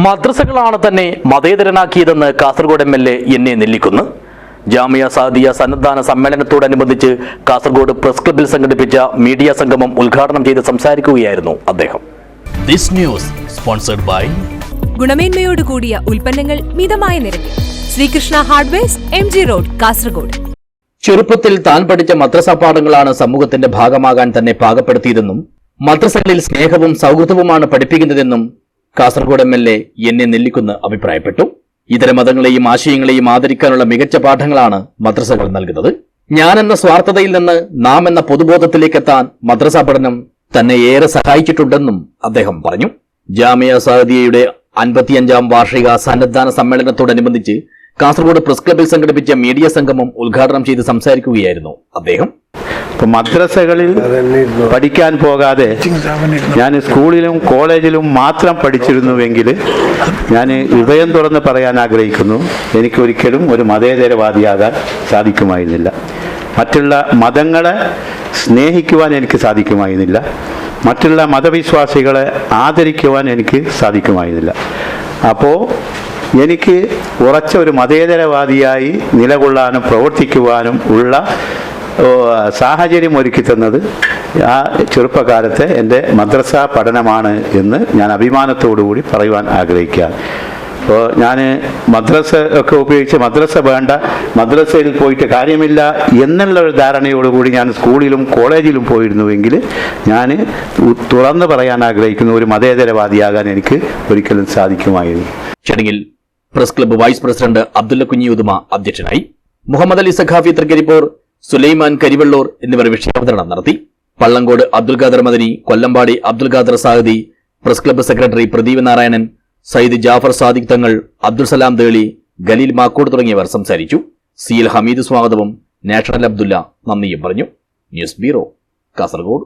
മദ്രസകളാണ് തന്നെ മതേതരനാക്കിയതെന്ന് Kasaragod M L A N A Nellikunnu. Jamia Saadiya സന്നദ്ധാന സമ്മേളനത്തോടനുബന്ധിച്ച് Kasaragod press ക്ലബിൽ സംഘടിപ്പിച്ച മീഡിയ സംഗമം ഉദ്ഘാടനം ചെയ്ത് സംസാരിക്കുകയായിരുന്നു അദ്ദേഹം. This news sponsored by ഗുണമേന്മയോട് കൂടിയ ഉൽപ്പന്നങ്ങൾ മിതമായ നിരക്കിൽ. Srikrishna hardwares M G road Kasaragod. ചെറുപ്പത്തിൽ താൻ പഠിച്ച മദ്രസ പാഠങ്ങളാണ് സമൂഹത്തിന്റെ ഭാഗമാകാൻ തന്നെ പാകപ്പെടുത്തിയതെന്നും മദ്രസകളിൽ സ്നേഹവും സൗഹൃദവുമാണ് പഠിപ്പിക്കുന്നതെന്നും Kasaragod M L A N A Nellikkunnu അഭിപ്രായപ്പെട്ടു. ഇതര മതങ്ങളെയും ആശയങ്ങളെയും ആദരിക്കാനുള്ള മികച്ച പാഠങ്ങളാണ് മദ്രസകൾ നൽകുന്നത്. ഞാൻ എന്ന സ്വാർത്ഥതയിൽ നിന്ന് നാം എന്ന പൊതുബോധത്തിലേക്കെത്താൻ മദ്രസ പഠനം തന്നെ ഏറെ സഹായിച്ചിട്ടുണ്ടെന്നും അദ്ദേഹം പറഞ്ഞു. ജാമിയ സഹദിയയുടെ അൻപത്തിയഞ്ചാം വാർഷിക സന്നദ്ധാന സമ്മേളനത്തോടനുബന്ധിച്ച് കാസർഗോഡ് പ്രസ് ക്ലബിൽ സംഘടിപ്പിച്ച മീഡിയ സംഗമം ഉദ്ഘാടനം ചെയ്ത് സംസാരിക്കുകയായിരുന്നു അദ്ദേഹം. ഇപ്പൊ മദ്രസകളിൽ പഠിക്കാൻ പോകാതെ ഞാൻ സ്കൂളിലും കോളേജിലും മാത്രം പഠിച്ചിരുന്നുവെങ്കിൽ ഞാൻ ഹൃദയം തുറന്ന് പറയാൻ ആഗ്രഹിക്കുന്നു. എനിക്ക് ഒരിക്കലും ഒരു മതേതരവാദിയാകാൻ സാധിക്കുമായിരുന്നില്ല. മറ്റുള്ള മതങ്ങളെ സ്നേഹിക്കുവാൻ എനിക്ക് സാധിക്കുമായിരുന്നില്ല. മറ്റുള്ള മതവിശ്വാസികളെ ആദരിക്കുവാൻ എനിക്ക് സാധിക്കുമായിരുന്നില്ല. അപ്പോൾ എനിക്ക് ഉറച്ച ഒരു മതേതരവാദിയായി നിലകൊള്ളാനും പ്രവർത്തിക്കുവാനും ഉള്ള സാഹചര്യം ഒരുക്കി തന്നത് ആ ചെറുപ്പകാലത്തെ എന്റെ മദ്രസ പഠനമാണ് എന്ന് ഞാൻ അഭിമാനത്തോടു കൂടി പറയുവാൻ ആഗ്രഹിക്കുക. അപ്പോൾ ഞാൻ മദ്രസ ഒക്കെ ഉപയോഗിച്ച് മദ്രസ വേണ്ട മദ്രസയിൽ പോയിട്ട് കാര്യമില്ല എന്നുള്ള ഒരു ധാരണയോടുകൂടി ഞാൻ സ്കൂളിലും കോളേജിലും പോയിരുന്നുവെങ്കിൽ ഞാൻ തുറന്ന് പറയാൻ ആഗ്രഹിക്കുന്ന ഒരു മതേതരവാദിയാകാൻ എനിക്ക് ഒരിക്കലും സാധിക്കുമായിരുന്നു. ചടങ്ങിൽ press club vice president Abdulla Kunhiuduma അധ്യക്ഷനായി. മുഹമ്മദ് അലി സഖാഫി തൃക്കരിപ്പൂർ സുലൈമാൻ കരിവള്ളൂർ എന്നിവർ വിഷയാവതരണം നടത്തി. Pallangode Abdul Khader Madani Kollampady Abdul Khader Saadi press club secretary Pradeep Narayanan Sayyid Jafar Sadiq Thangal Abdul Salam Deli ഗലീൽ Makkode തുടങ്ങിയവർ സംസാരിച്ചു. സി എൽ ഹമീദ് സ്വാഗതവും നാഷണൽ അബ്ദുല്ല നന്ദിയും പറഞ്ഞു. News bureau Kasaragod.